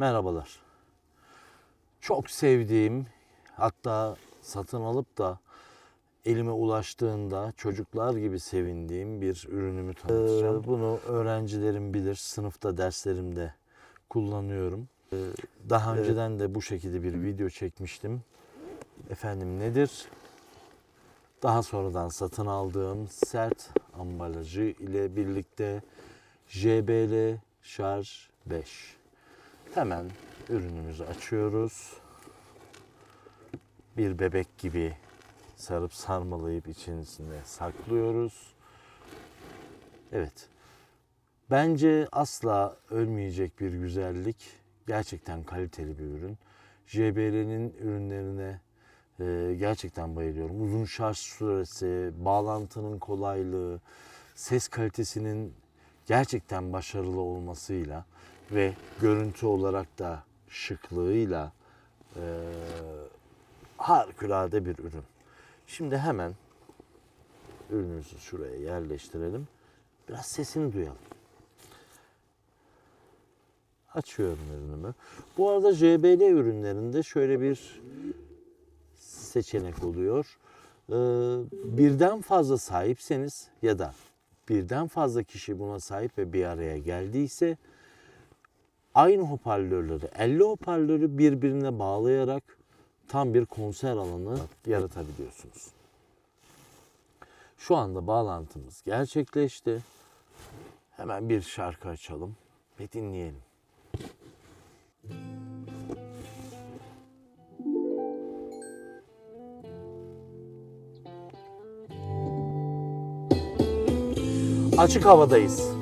Merhabalar. Çok sevdiğim hatta satın alıp da elime ulaştığında çocuklar gibi sevindiğim bir ürünümü tanıtacağım. Ee, bunu öğrencilerim bilir. Sınıfta derslerimde kullanıyorum. Ee, Daha önceden de bu şekilde bir video çekmiştim. Efendim nedir? Daha sonradan satın aldığım sert ambalajı ile birlikte JBL Şarj 5. Hemen ürünümüzü açıyoruz. Bir bebek gibi sarıp sarmalayıp içerisinde saklıyoruz. Evet. Bence asla ölmeyecek bir güzellik. Gerçekten kaliteli bir ürün. JBL'nin ürünlerine e, gerçekten bayılıyorum. Uzun şarj süresi, bağlantının kolaylığı, ses kalitesinin gerçekten başarılı olmasıyla ve görüntü olarak da şıklığıyla e, harikulade bir ürün. Şimdi hemen ürünümüzü şuraya yerleştirelim. Biraz sesini duyalım. Açıyorum ürünümü. Bu arada JBL ürünlerinde şöyle bir seçenek oluyor. Ee, birden fazla sahipseniz ya da birden fazla kişi buna sahip ve bir araya geldiyse aynı hoparlörleri, 50 hoparlörü birbirine bağlayarak tam bir konser alanı yaratabiliyorsunuz. Şu anda bağlantımız gerçekleşti. Hemen bir şarkı açalım ve dinleyelim. Açık havadayız.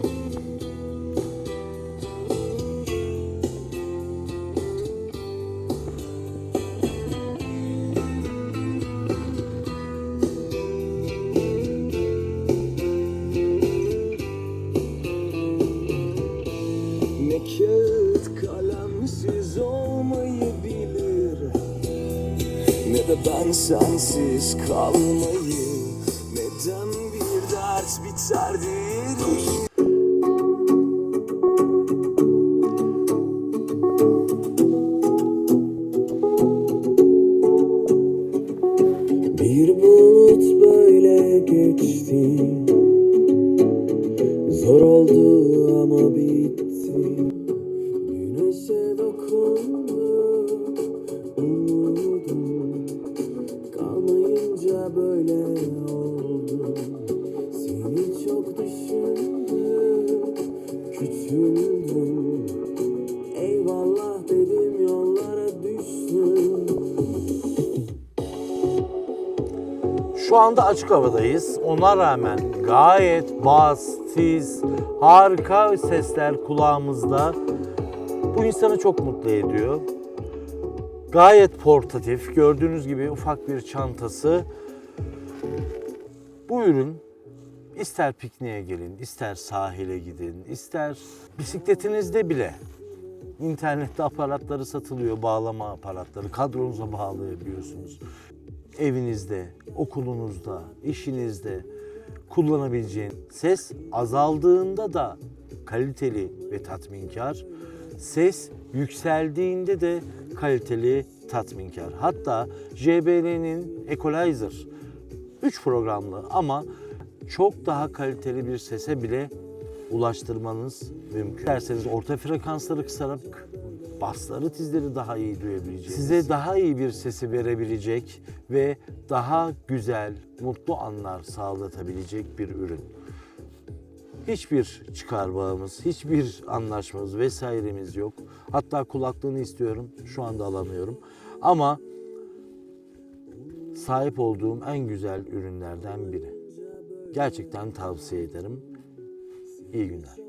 Ne kağıt kalemsiz olmayı bilir Ne de ben sensiz kalmayı Küçüldüm Eyvallah dedim yollara düştüm Şu anda açık havadayız. Ona rağmen gayet bas, tiz, harika sesler kulağımızda. Bu insanı çok mutlu ediyor. Gayet portatif. Gördüğünüz gibi ufak bir çantası. Bu ürün ister pikniğe gelin, ister sahile gidin, ister bisikletinizde bile internette aparatları satılıyor, bağlama aparatları. Kadronuza bağlayabiliyorsunuz. Evinizde, okulunuzda, işinizde kullanabileceğin ses azaldığında da kaliteli ve tatminkar. Ses yükseldiğinde de kaliteli, tatminkar. Hatta JBL'nin Equalizer 3 programlı ama çok daha kaliteli bir sese bile ulaştırmanız mümkün. Derseniz orta frekansları kısarak basları tizleri daha iyi duyabileceğiniz, size daha iyi bir sesi verebilecek ve daha güzel, mutlu anlar sağlatabilecek bir ürün. Hiçbir çıkar bağımız, hiçbir anlaşmamız vesairemiz yok. Hatta kulaklığını istiyorum, şu anda alamıyorum. Ama sahip olduğum en güzel ürünlerden biri. Gerçekten tavsiye ederim. İyi günler.